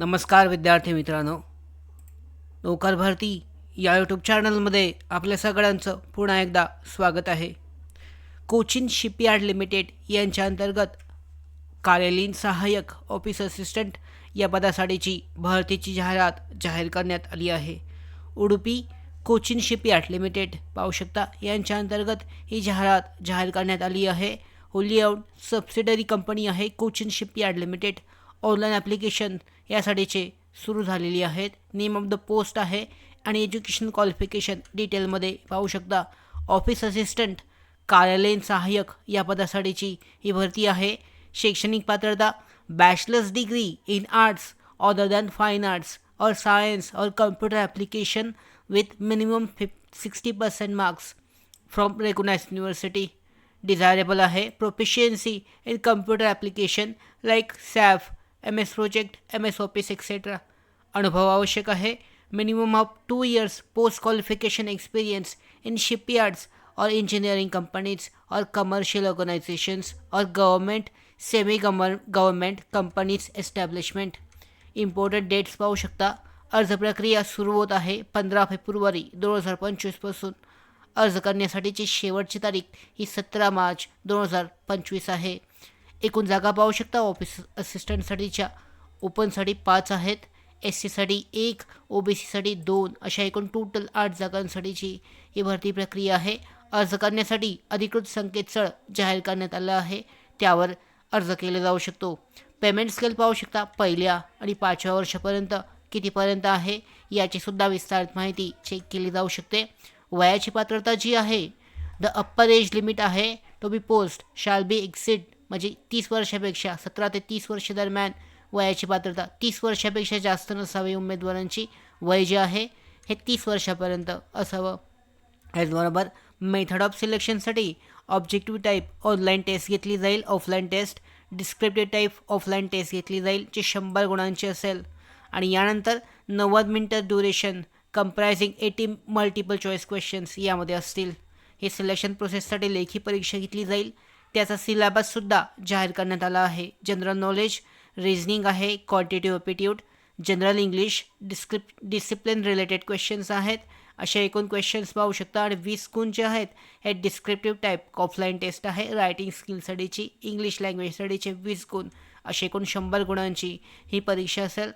नमस्कार विद्यार्थी मित्रांनो. नोकर भरती या यूट्यूब चॅनलमध्ये आपल्या सगळ्यांचं पुन्हा एकदा स्वागत आहे. कोचिन शिपयार्ड लिमिटेड यांच्या अंतर्गत कार्यालयीन सहाय्यक ऑफिस असिस्टंट या पदासाठीची भरतीची जाहिरात जाहीर करण्यात आली आहे. उडुपी कोचिन शिपयार्ड लिमिटेड पाहू शकता. यांच्या अंतर्गत ही जाहिरात जाहीर करण्यात आली आहे. होली ओन सबसिडरी कंपनी आहे Cochin shipyard limited. Online application यासाठीचे सुरू झालेली आहेत. नेम ऑफ द पोस्ट आहे आणि एज्युकेशन क्वालिफिकेशन डिटेलमध्ये पाहू शकता. ऑफिस असिस्टंट कार्यालयीन सहाय्यक या पदासाठीची ही भरती आहे. शैक्षणिक पात्रता bachelor's degree in arts other than fine arts or science or computer application with minimum fif sixty percent marks from recognise university desirable आहे. Proficiency in computer application like SAP M S project M S office etcetera अनुभव आवश्यक आहे. Minimum of two years post qualification experience in shipyards or engineering companies or commercial organisations or government semi government companies establishment important dates पाहू शकता. अर्ज प्रक्रिया सुरू होत आहे पंधरा फेब्रुवारी दोन हजार पंचवीसपासून अर्ज करण्यासाठीची शेवटची तारीख ही सतरा मार्च दोन हजार पंचवीस आहे. एकूण जागा पाहू शकता. ऑफिस असिस्टंटसाठीच्या ओपनसाठी पाच आहेत. एस सीसाठी एक ओ बी सीसाठी दोन अशा एकूण टोटल आठ जागांसाठीची ही भरती प्रक्रिया आहे. अर्ज करण्यासाठी अधिकृत संकेतस्थळ जाहीर करण्यात आलं आहे. त्यावर अर्ज केला जाऊ शकतो. पेमेंट स्केल पाहू शकता. पहिल्या आणि पाचव्या वर्षापर्यंत कितीपर्यंत आहे याची सुद्धा विस्तारित माहिती चेक केली जाऊ शकते. वयाची पात्रता जी आहे द अप्पर एज लिमिट आहे. To be post shall be exit म्हणजे तीस वर्षापेक्षा सतरा ते तीस वर्ष दरम्यान वयाची पात्रता तीस वर्षापेक्षा जास्त नसावी उमेदवारांची वय जे आहे हे तीस वर्षापर्यंत असावं. याचबरोबर मेथड ऑफ सिलेक्शनसाठी ऑब्जेक्टिव्ह टाईप ऑनलाईन टेस्ट घेतली जाईल. Offline test descriptive type offline test घेतली जाईल जी शंभर गुणांची असेल. आणि यानंतर नव्वद मिनटं duration comprising eighty multiple choice questions यामध्ये असतील. हे सिलेक्शन प्रोसेससाठी लेखी परीक्षा घेतली जाईल. त्याचा सिलेबससुद्धा जाहीर करण्यात आला आहे. जनरल नॉलेज रिझनिंग आहे quantitative aptitude general English descrip discipline related questions आहेत. असे एकूण क्वेश्चन्स पाहू शकता आणि वीस गुण जे आहेत हे डिस्क्रिप्टिव्ह टाईप ऑफलाईन टेस्ट आहे. रायटिंग स्किलसाठीची इंग्लिश लँग्वेजसाठीचे वीस गुण असे एकूण शंभर गुणांची ही परीक्षा असेल.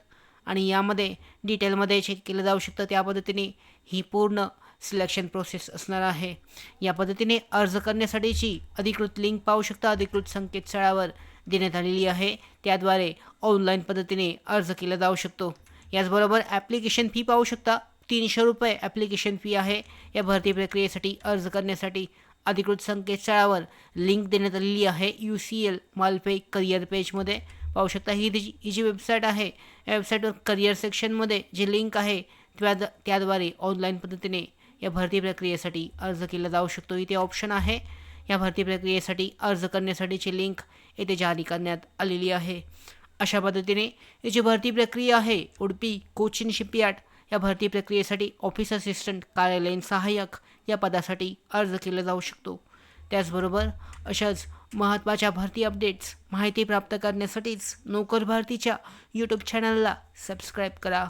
आणि यामध्ये डिटेलमध्ये चेक केलं जाऊ शकतं. त्या पद्धतीने ही पूर्ण सिलेक्शन प्रोसेस असणार आहे. या पद्धतीने अर्ज करण्यासाठीची अधिकृत लिंक पाहू शकता. अधिकृत संकेतस्थळावर देण्यात आलेली आहे. त्याद्वारे ऑनलाईन पद्धतीने अर्ज केला जाऊ शकतो. याचबरोबर ॲप्लिकेशन फी पाहू शकता. तीनशे रुपये ॲप्लिकेशन फी आहे. या भरती प्रक्रियेसाठी अर्ज करण्यासाठी अधिकृत संकेतस्थळावर लिंक देण्यात आलेली आहे. U C L Malpe career पेजमध्ये पाहू शकता. ही जी ही जी वेबसाईट आहे या वेबसाईटवर करिअर सेक्शनमध्ये जी लिंक आहे त्या त्याद्वारे ऑनलाईन पद्धतीने या भरती प्रक्रियेसाठी अर्ज केला जाऊ शकतो. इथे ऑप्शन आहे. या भरती प्रक्रियेसाठी अर्ज करण्यासाठीची लिंक येथे जारी करण्यात आलेली आहे. अशा पद्धतीने याची जी भरती प्रक्रिया आहे उडपी कोचिन शिपयार्ड या भरती प्रक्रियेसाठी ऑफिस असिस्टंट कार्यालयीन सहाय्यक या पदासाठी अर्ज केला जाऊ शकतो. त्याचबरोबर अशाच महत्त्वाच्या भरती अपडेट्स माहिती प्राप्त करण्यासाठीच नोकर भारतीच्या यूट्यूब चॅनलला सबस्क्राईब करा.